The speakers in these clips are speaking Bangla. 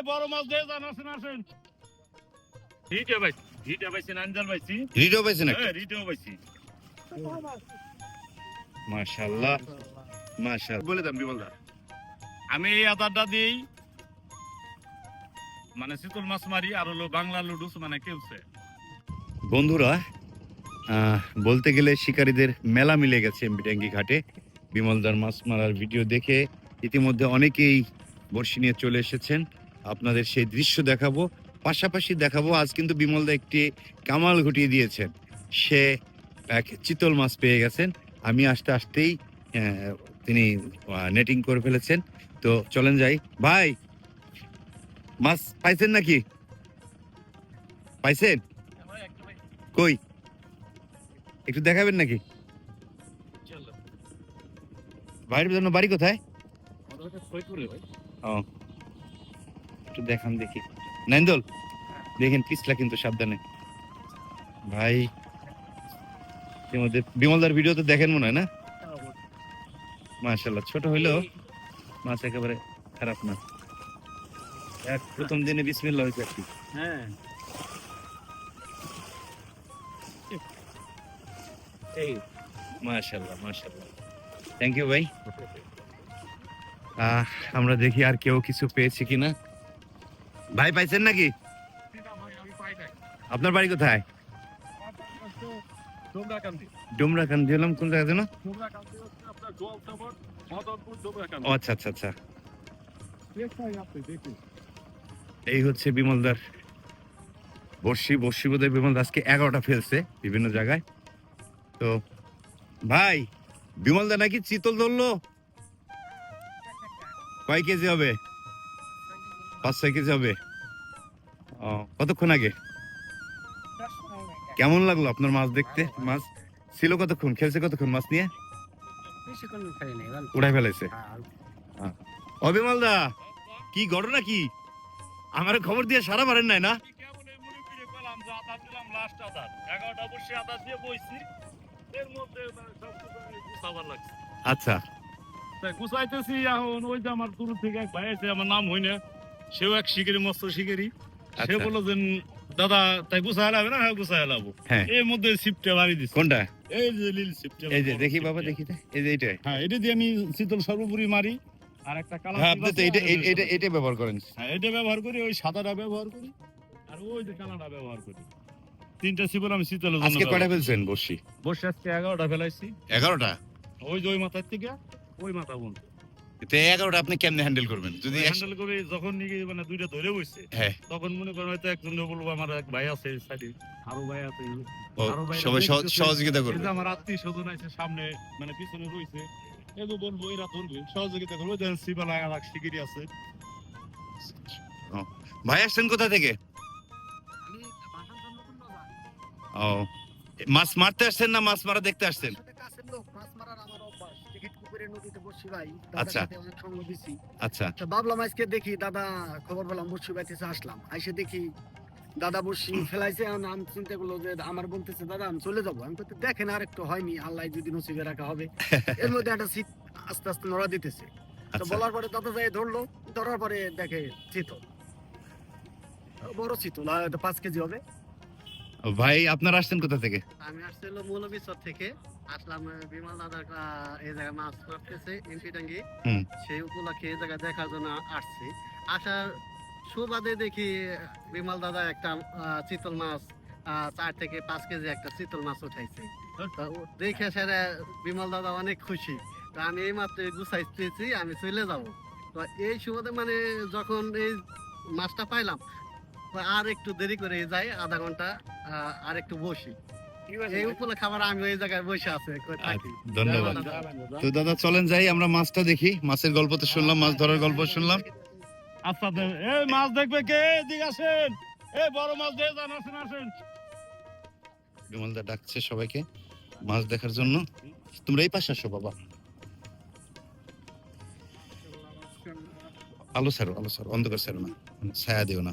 এই বড় মাছ দিয়ে যান আসেন আসেন। রিটে পাইছি রিটে পাইছি নাঞ্জাল পাইছি। রিডও পাইছেন একটা? হ্যাঁ রিটেও পাইছি। মাশাআল্লাহ মাশাআল্লাহ বলে দাম বিমল আমি এই আদারটা দিই মানে শীতল মাছ মারি আর হলো বাংলা লুডুস মানে কেউছে। বন্ধুরা আহ, বলতে গেলে শিকারীদের মেলা মিলে গেছে এমবিটাঙ্গি ঘাটে। বিমলদার মাছ মারার ভিডিও দেখে ইতিমধ্যে অনেকেই বর্ষি নিয়ে চলে এসেছেন। আপনাদের সেই দৃশ্য দেখাবো। পাশাপাশি দেখাবো আজ কিন্তু বিমলদা একটি কামাল ঘটিয়ে দিয়েছেন। সে এক চিতল মাছ পেয়ে গেছেন। আমি আসতে আসতেই তিনি নেটিং করে ফেলেছেন। তো চলেন যাই। ভাই মাছ পাইছেন নাকি? পাইছেন? কই? একটু দেখাবেন নাকি? ভাইয়ের জন্য বাড়ি কোথায়? ও। একটু দেখান দেখি। নাইন্দল দেখেন পিছলা কিন্তু সাবধানে। ভাই এর মধ্যে বিমলদার ভিডিও তো দেখেন মনে হয় না? মাশাল্লাহ ছোট হইলেও মাছ একেবারে খারাপ না। এক প্রথম দিনে বিসমিল্লাহ হয়েছে আর কি। হ্যাঁ। এই। মাশাল্লাহ মাশাল্লাহ থ্যাংক ইউ ভাই। আমরা দেখি আর কেউ কিছু পেয়েছি কিনা। ভাই পাইছেন নাকি? আপনার বাড়ি কোথায়? ডুমরা খান দিলাম কোন জায়গা যেন? আচ্ছা আচ্ছা আচ্ছা। এই হচ্ছে বিমলদার বর্ষি বর্ষি বোধহয় বিমল আজকে এগারোটা ফেলছে বিভিন্ন জায়গায়। তো ভাই বিমলদা নাকি চিতল ধরলো? কয় কেজি হবে? পাঁচ ছয় কেজি হবে। ও, কতক্ষণ আগে? কেমন লাগল আপনার মাছ দেখতে? মাছ ছিল কতক্ষণ? খেলছে কতক্ষণ মাছ নিয়ে? উড়াই ফেলেছে। অবিমল দা কি ঘটনা কি? আমার খবর দিয়ে সারা পারেন নাই না? আচ্ছা। গুছাইতেছি, এখন ওই যে আমার দূর থেকে এক ভাই আছে, আমার নাম হই না। সেও এক শিকারি মস্ত শিকারি। সে আচ্ছা। বলল যে দাদা তাই গুছাই লাবে না? হ্যাঁ গুছাই লাবো হ্যাঁ। এর মধ্যে সিপটা বাড়ি দিচ্ছে কোনটা? এই যে লীল সিপটা এই যে দেখি বাবা দেখি। এই যে এইটাই। হ্যাঁ এটা দিয়ে আমি শীতল সর্বোপরি মারি। আর একটা কালা হ্যাঁ আপনি তো এটা এটা এটা ব্যবহার করেন। হ্যাঁ এটা ব্যবহার করি ওই সাদাটা ব্যবহার করি। আর ওই যে কালাটা ব্যবহার করি। তিনটা সিপল আমি জন্য আজকে কয়টা ফেলছেন বসি বসে আজকে এগারোটা ফেলাইছি। এগারোটা? ওই যে ওই মাথার থেকে ওই মাথা বোন। তো এগারোটা আপনি কেমনে হ্যান্ডেল করবেন? যদি হ্যান্ডেল করে যখন নিয়ে মানে দুইটা ধরে বসছে হ্যাঁ। তখন মনে করেন হয়তো একজন বলব আমার এক ভাই আছে সাইডে আরও ভাই আছে। আরও ভাই সবাই সহযোগিতা করবে। আমার আত্মীয় স্বজন আছে সামনে মানে পিছনে রয়েছে এগো বলব এরা ধরবে সহযোগিতা করব। যেন সিবালা আলাক শিগিরি আছে। ভাই আসছেন কোথা থেকে? ও মাছ মারতে আসছেন না মাছ মারা দেখতে আসছেন? আচ্ছা। আচ্ছা। তো ভাবলাম আজকে দেখি দাদা খবর পেলাম বসি বাইতেছে আসলাম। আইসে দেখি দাদা বসি ফেলাইছে এখন আমি চিন্তা করল যে আমার বলতেছে দাদা আমি চলে যাব। আমি বলতে দেখেন আর একটু হয়নি আল্লাহ যদি নসিবে রাখা হবে। এর মধ্যে একটা শীত আস্তে আস্তে নড়া দিতেছে। তো আচ্ছা। বলার পরে দাদা যাই ধরলো ধরার পরে দেখে চিতল বড় চিতল পাঁচ কেজি হবে। ভাই আপনারা আসছেন কোথা থেকে? আমি আসছি হলো মৌলবীচর থেকে। আসলাম বিমল দাদা এই জায়গায় মাছ করতেছে এমপি টাঙ্গি। সেই উপলক্ষে এই জায়গায় দেখার জন্য আসছি। আসার সুবাদে দেখি বিমল দাদা একটা চিতল মাছ চার থেকে পাঁচ কেজি একটা চিতল মাছ উঠাইছে। দেখে সেটা বিমল দাদা অনেক খুশি। তো আমি এই মাত্র গুছাইতেছি আমি চলে যাব। তো এই সুবাদে মানে যখন এই মাছটা পাইলাম আর একটু দেরি করে যাই আধা ঘণ্টা আর একটু বসি। এই উপলক্ষে আমি ওই জায়গায় বসে আছে ধন্যবাদ। তো দাদা চলেন যাই আমরা মাছটা দেখি। মাছের গল্প তো শুনলাম মাছ ধরার গল্প শুনলাম। আচ্ছা এই মাছ দেখবে কে? এদিকে আসেন। এই বড় মাছ দিয়ে যান আসেন আসেন। বিমলদা ডাকছে সবাইকে মাছ দেখার জন্য। তোমরা এই পাশে আসো বাবা। আলো ছাড়ো আলো ছাড়ো অন্ধকার ছাড়ো না। ছায়া দিও না।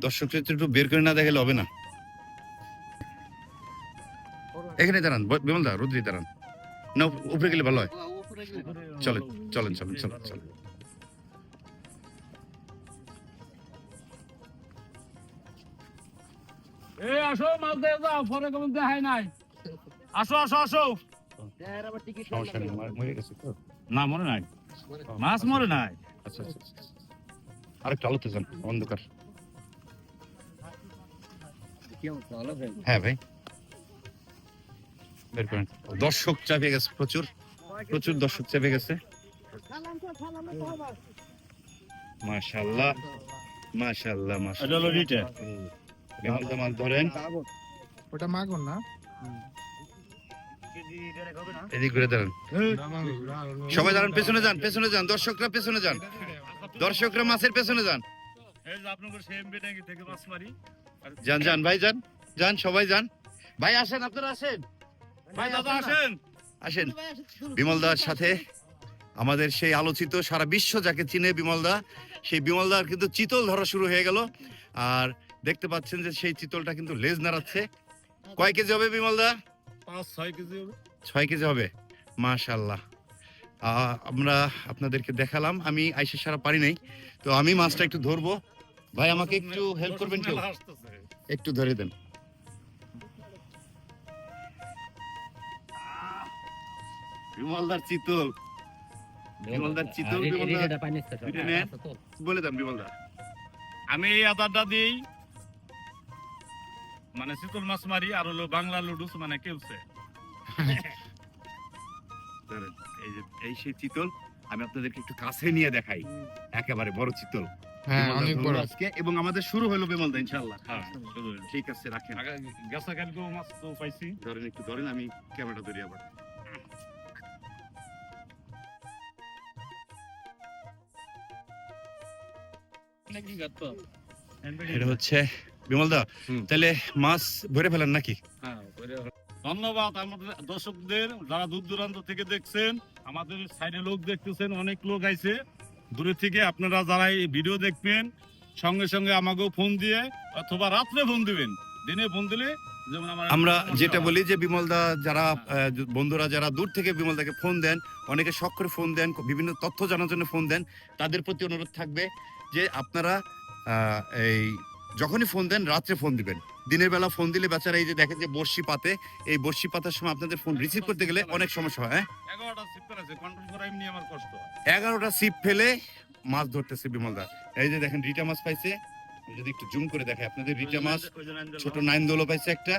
দর্শকদের তো একটু বের করে না দেখালে হবে না। এখানে দাঁড়ান বিমল দা রুদ্রি দাঁড়ান। না উপ- উপরে গেলে ভালো হয়। চলেন চলেন চলেন চলেন চলেন। এ আসো মাছ দিয়ে যাও পরে কোনো দেখাই নাই। আসো আসো আসো। না মনে নাই। মাছ মরে নাই। আচ্ছা আচ্ছা আচ্ছা, আচ্ছা। আরেকটু আলোতে যান অন্ধকার। হ্যাঁ ভাই। বের করেন। দর্শক চাপে গেছে প্রচুর। প্রচুর দর্শক চেপে গেছে। বিমল দা মাছ ধরেন? ওটা মাগুর না? এদিক ঘুরে দাঁড়ান। সবাই দাঁড়ান পেছনে যান পেছনে যান দর্শকরা পেছনে যান। দর্শকরা মাছের পেছনে যান। এই যে আপনাদের সেম বেটাঙ্গি থেকে মাছ মারি। যান যান ভাই যান যান সবাই যান। ভাই আসেন আপনারা আসেন। ভাই দাদা আসেন আসেন। বিমল দার সাথে আমাদের সেই আলোচিত সারা বিশ্ব যাকে চিনে বিমল দা সেই বিমল দার কিন্তু চিতল ধরা শুরু হয়ে গেল। আর দেখতে পাচ্ছেন যে সেই চিতলটা কিন্তু লেজ নাড়াচ্ছে। কয় কেজি হবে বিমল দা? পাঁচ ছয় কেজি হবে। ছয় কেজি হবে। মাশাল্লাহ আহ, আমরা আপনাদেরকে দেখালাম। আমি আইসে সারা পারি নাই। তো আমি মাছটা একটু ধরবো। ভাই আমাকে একটু হেল্প করবেন কেউ? একটু ধরে দেন। বিমলদার চিতল। বিমলদার চিতল বিমলদার। বলে দেন বিমলদার। আমি এই আদারটা দিই। মানে শীতল মাছ মারি আর হলো বাংলা লুডুস মানে কেউছে এই যে এই সেই চিতল আমি আপনাদেরকে একটু কাছে নিয়ে দেখাই। একেবারে বড় চিতল। হ্যাঁ বিমলদা অনেক বড়। আজকে এবং আমাদের শুরু হলো ইনশাআল্লাহ। হ্যাঁ ঠিক আছে রাখেন। মাছ তো পাইছি। ধরেন একটু ধরেন আমি ক্যামেরাটা ধরি আবার। এটা হচ্ছে বিমলদা হুম। তাহলে মাছ ভরে ফেলেন নাকি? ধন্যবাদ আমাদের দর্শকদের যারা দূর দূরান্ত থেকে দেখছেন আমাদের সাইডে লোক দেখতেছেন অনেক লোক আইছে। দূরে থেকে আপনারা যারা এই ভিডিও দেখবেন, সঙ্গে সঙ্গে আমাকেও ফোন দিয়ে অথবা রাত্রে ফোন দিবেন। দিনে ফোন দিলে আমরা যেটা বলি যে বিমলদা যারা বন্ধুরা যারা দূর থেকে বিমলদাকে ফোন দেন, অনেকে শখ করে ফোন দেন, বিভিন্ন তথ্য জানার জন্য ফোন দেন, তাদের প্রতি অনুরোধ থাকবে যে আপনারা এই যখনই ফোন দেন রাত্রে ফোন দিবেন। দিনের বেলা ফোন দিলে বেচারা এই যে দেখেন যে বর্ষি পাতে এই বর্ষি পাতার সময় আপনাদের ফোন রিসিভ করতে গেলে অনেক সমস্যা হয় হ্যাঁ? এগারোটা সিপ্টার আছে কন্ট্রোল করা এমনি আমার কষ্ট। এগারোটা সিপ ফেলে মাছ ধরতেছে বিমলদা। এই যে দেখেন রিটা মাছ পাইছে যদি একটু জুম করে দেখে আপনাদের রিটা মাছ ছোট নাইন দোলো পাইছে একটা।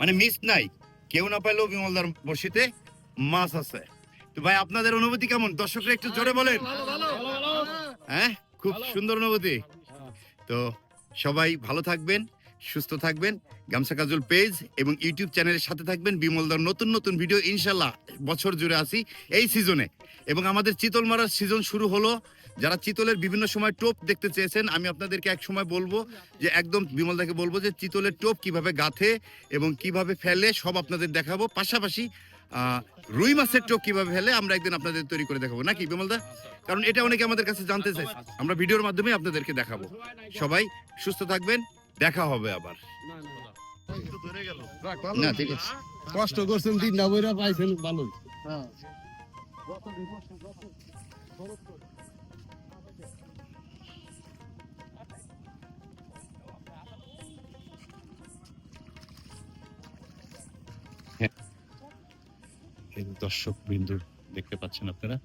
মানে মিস নাই কেউ না পাইলেও বিমলদার বসিতে মাছ আছে। তো ভাই আপনাদের অনুভূতি কেমন? দর্শকরা একটু জোরে বলেন। হ্যাঁ খুব সুন্দর অনুভূতি। তো সবাই ভালো থাকবেন, সুস্থ থাকবেন। গামছা কাজল পেজ এবং ইউটিউব চ্যানেলের সাথে থাকবেন বিমলদার নতুন নতুন ভিডিও ইনশাল্লাহ বছর জুড়ে আসি এই সিজনে এবং আমাদের চিতল মারার সিজন শুরু হলো। যারা চিতলের বিভিন্ন সময় টোপ দেখতে চেয়েছেন, আমি আপনাদেরকে এক সময় বলব যে একদম বিমলদাকে বলব যে চিতলের টোপ কীভাবে গাথে এবং কীভাবে ফেলে সব আপনাদের দেখাবো। পাশাপাশি রুই মাছের চোখ কীভাবে ফেলে, আমরা একদিন আপনাদের তৈরি করে দেখাবো। নাকি, বিমলদা? কারণ এটা অনেকে আমাদের কাছে জানতে চাই আমরা ভিডিওর মাধ্যমে আপনাদেরকে দেখাবো। সবাই সুস্থ থাকবেন, দেখা হবে আবার। কষ্ট করছেন দিন না বইরা পাইছেন ভালো হ্যাঁ দর্শক বিন্দু দেখতে পাচ্ছেন আপনারা।